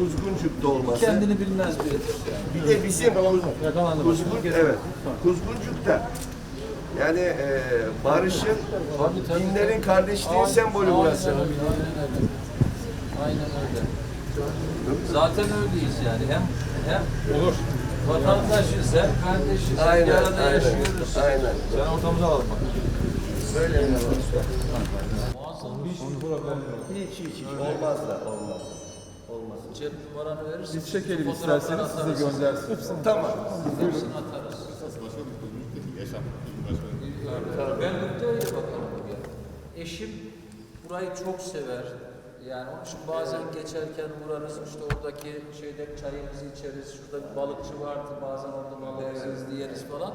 Kuzguncuk dolması. Kendini bilmez bir. Bir de bizim Yakalandı. Kuzgun, evet. Kuzguncuk'ta yani e, barışın, dinlerin kardeşliğin sembolü burası. Aynen öyle. Aynen öyle. Zaten öyleyiz yani. Hem hem olur. Vatandaşız hem kardeşiz. bir Aynen, arada aynen, yaşıyoruz. aynen. Sen ortamıza alalım bak. Böyle Muazzam hiç hiç hiç olmaz da olmaz. Olmaz. cep numaranı verirsin. Biz çekelim isterseniz size göndersin. Tamam. Hepsini atarız. Ben Mutlu'ya bakalım. ya. Eşim burayı çok sever. Yani onun için bazen geçerken uğrarız işte oradaki şeyde çayımızı içeriz. Şurada bir balıkçı vardı bazen orada balığımızı izleyeriz falan.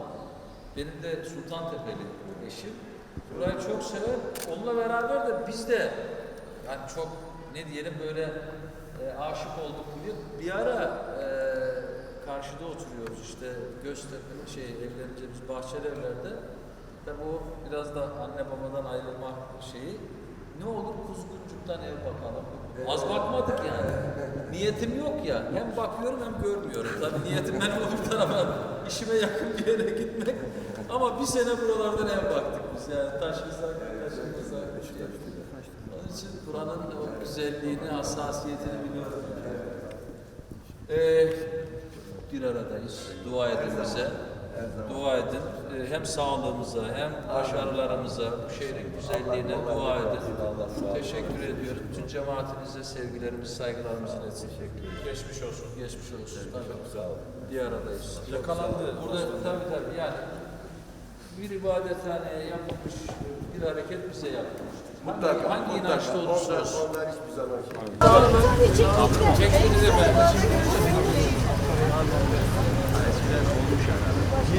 Benim de Sultantepe'li eşim. Burayı çok sever. Onunla beraber de biz de yani çok ne diyelim böyle e, aşık olduk bugün. Bir ara e, karşıda oturuyoruz işte Göztepe şey evlenince biz bahçeli evlerde. Tabi o biraz da anne babadan ayrılma şeyi. Ne olur kuzguncuktan ev bakalım. Az bakmadık yani. Niyetim yok ya. Hem bakıyorum hem görmüyorum. Tabii niyetim benim öbür tarafa işime yakın bir yere gitmek. Ama bir sene buralardan ev baktık biz yani. Taşımızdan taşımızdan. Onun için buranın o güzelliğini, hassasiyetini biliyorum. Ee, bir aradayız. Dua edin bize. Dua edin. Ee, hem sağlığımıza hem başarılarımıza, bu şehrin güzelliğine dua edin. Teşekkür ediyoruz. Bütün cemaatinize sevgilerimizi, saygılarımızı iletin. Geçmiş olsun. Geçmiş olsun. Tabii. Sağ olun. Bir aradayız. Yakalandı. Burada tabii tabii yani bir ibadethaneye yapılmış bir hareket bize yapılmış. Mutlaka. Hangi mutlaka. inançta olursa olsun. onlar hiçbir zaman şey. Çektiniz efendim.